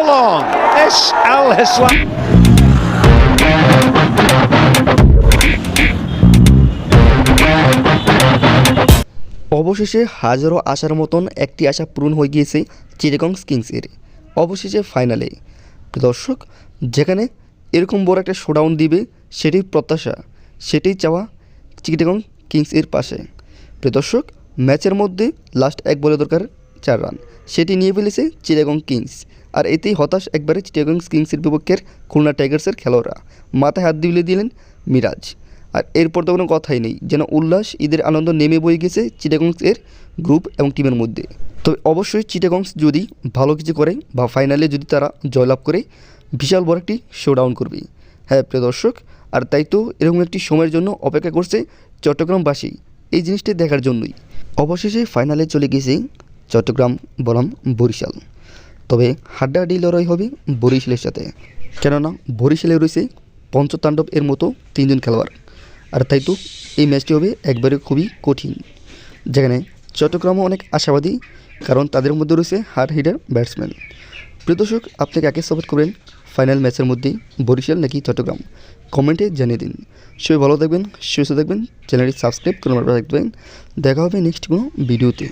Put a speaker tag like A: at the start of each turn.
A: Hopalong, S. Al Hislam.
B: অবশেষে হাজারো আশার মতন একটি আশা পূরণ হয়ে গিয়েছে চিটাগং কিংসের অবশেষে ফাইনালে দর্শক যেখানে এরকম বড় একটা শোডাউন দিবে সেটাই প্রত্যাশা সেটাই চাওয়া চিটাগং কিংসের পাশে প্রিয় দর্শক ম্যাচের মধ্যে লাস্ট এক বলে দরকার চার রান। সেটি নিয়ে ফেলেছে চিটাগং কিংস। আর এতেই হতাশ একবারে চিটাগং কিংসের বিপক্ষের খুলনা টাইগার্সের খেলোয়াড়রা। মাথায় হাত দিলে দিলেন মিরাজ। আর এরপর তো কোনো কথাই নেই, যেন উল্লাস, ঈদের আনন্দ নেমে বয়ে গেছে চিটাগংসের গ্রুপ এবং টিমের মধ্যে। তবে অবশ্যই চিটাগংস যদি ভালো কিছু করে বা ফাইনালে যদি তারা জয়লাভ করে, বিশাল বড় একটি শোডাউন করবে। হ্যাঁ প্রিয় দর্শক, আর তাই তো এরকম একটি সময়ের জন্য অপেক্ষা করছে চট্টগ্রামবাসী। এই জিনিসটি দেখার জন্যই। অবশেষে ফাইনালে চলে গেছে চট্টগ্রাম, বনাম, বরিশাল। তবে হাড্ডাহাড্ডি লড়াই হবে বরিশালের সাথে। কেননা বরিশালে রয়েছে পঞ্চতাণ্ডব এর মতো তিনজন খেলোয়াড়। আর তাই তো এই ম্যাচটি হবে একবারে খুবই কঠিন। যেখানে চট্টগ্রামও অনেক আশাবাদী, কারণ তাদের মধ্যে রয়েছে হার্ড হিটার ব্যাটসম্যান। প্রিয় দর্শক, আপনি কাকে সাপোর্ট করবেন? ফাইনাল ম্যাচের মধ্যেই বরিশাল নাকি চট্টগ্রাম? কমেন্টে জানিয়ে দিন। সবাই ভালো থাকবেন, সুস্থ থাকবেন চ্যানেলটি সাবস্ক্রাইব করে থাকবেন। দেখা হবে নেক্সট কোনো ভিডিওতে